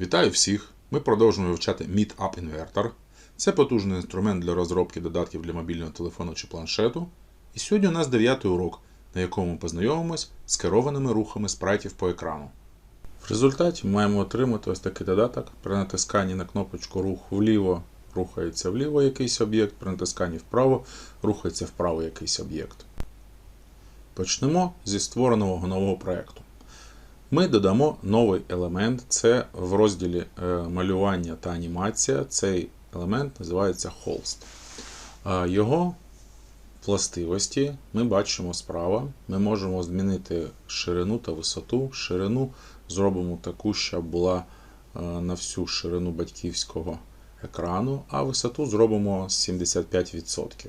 Вітаю всіх! Ми продовжуємо вивчати Meetup Inverter. Це потужний інструмент для розробки додатків для мобільного телефону чи планшету. І сьогодні у нас дев'ятий урок, на якому ми познайомимось з керованими рухами спрайтів по екрану. В результаті ми маємо отримати ось такий додаток. При натисканні на кнопочку рух вліво рухається вліво якийсь об'єкт, при натисканні вправо рухається вправо якийсь об'єкт. Почнемо зі створеного нового проєкту. Ми додамо новий елемент. Це в розділі е, малювання та анімація. Цей елемент називається Холст. Е, Його властивості ми бачимо справа. Ми можемо змінити ширину та висоту. Ширину зробимо таку, щоб була е, на всю ширину батьківського екрану, а висоту зробимо 75%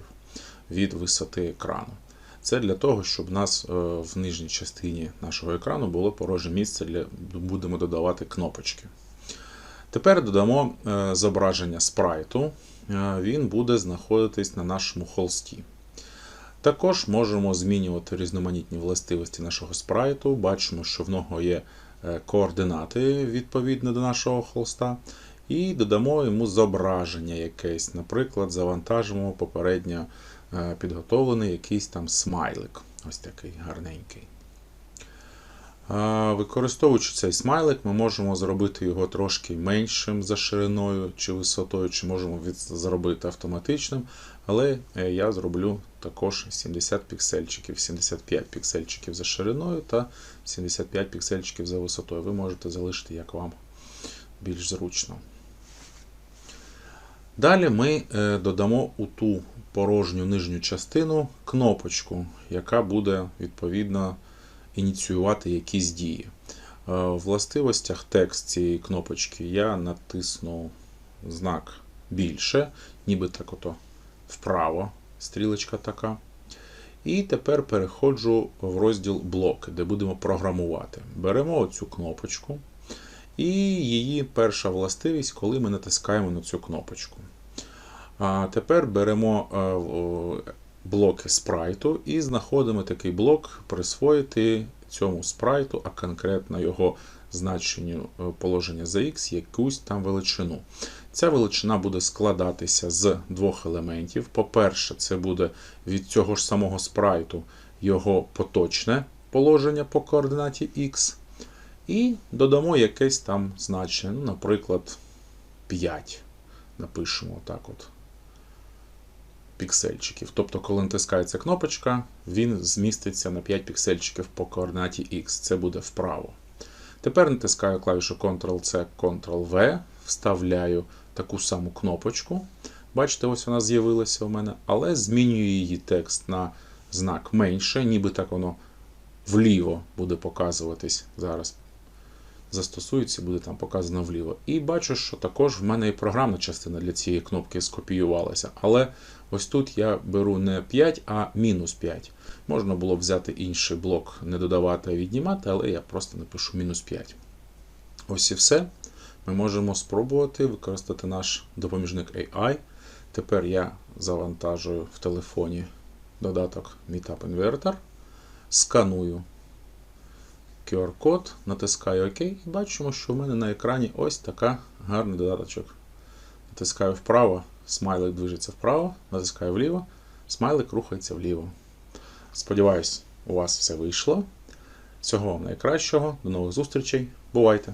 від висоти екрану. Це для того, щоб у нас е, в нижній частині нашого екрану було порожнє місце, для будемо додавати кнопочки. Тепер додамо е, зображення спрайту. Е, Він буде знаходитись на нашому холсті. Також можемо змінювати різноманітні властивості нашого спрайту. Бачимо, що в нього є координати відповідно до нашого холста. І додамо йому зображення якесь. Наприклад, завантажимо попередньо підготовлений якийсь там смайлик. Ось такий гарненький. Е, Використовуючи цей смайлик, ми можемо зробити його трошки меншим за шириною чи висотою, чи можемо зробити автоматичним. Але е, я зроблю також 70 піксельчиків, 75 піксельчиків за шириною та 75 піксельчиків за висотою. Ви можете залишити як вам більш зручно. Далі ми е, додамо у ту порожню нижню частину кнопочку, яка буде відповідно ініціювати якісь дії. Е, В властивостях текст цієї кнопочки я натисну знак більше, ніби так ото вправо, стрілочка така. І тепер переходжу в розділ блоки, де будемо програмувати. Беремо оцю кнопочку. І її перша властивість, коли ми натискаємо на цю кнопочку. А тепер беремо е, о, блоки спрайту і знаходимо такий блок присвоїти цьому спрайту, а конкретно його значенню е, положення за x якусь там величину. Ця величина буде складатися з двох елементів. По-перше, це буде від цього ж самого спрайту його поточне положення по координаті x. І додамо якесь там значення, ну, наприклад, 5. Напишемо так от піксельчиків. Тобто, коли натискається кнопочка, він зміститься на 5 піксельчиків по координаті X. Це буде вправо. Тепер натискаю клавішу Ctrl-C, Ctrl-V, вставляю таку саму кнопочку. Бачите, ось вона з'явилася у мене, але змінюю її текст на знак менше, ніби так воно вліво буде показуватись зараз. Застосується, буде там показано вліво. І бачу, що також в мене і програмна частина для цієї кнопки скопіювалася. Але ось тут я беру не 5, а мінус 5. Можна було взяти інший блок, не додавати, а віднімати, але я просто напишу мінус 5. Ось і все. Ми можемо спробувати використати наш допоміжник AI. Тепер я завантажую в телефоні додаток Meetup Inverter, сканую QR-код, натискаю ОК і бачимо, що в мене на екрані ось така гарний додаточок. Натискаю вправо, смайлик движеться вправо, натискаю вліво, смайлик рухається вліво. Сподіваюсь, у вас все вийшло. Всього вам найкращого, до нових зустрічей. Бувайте!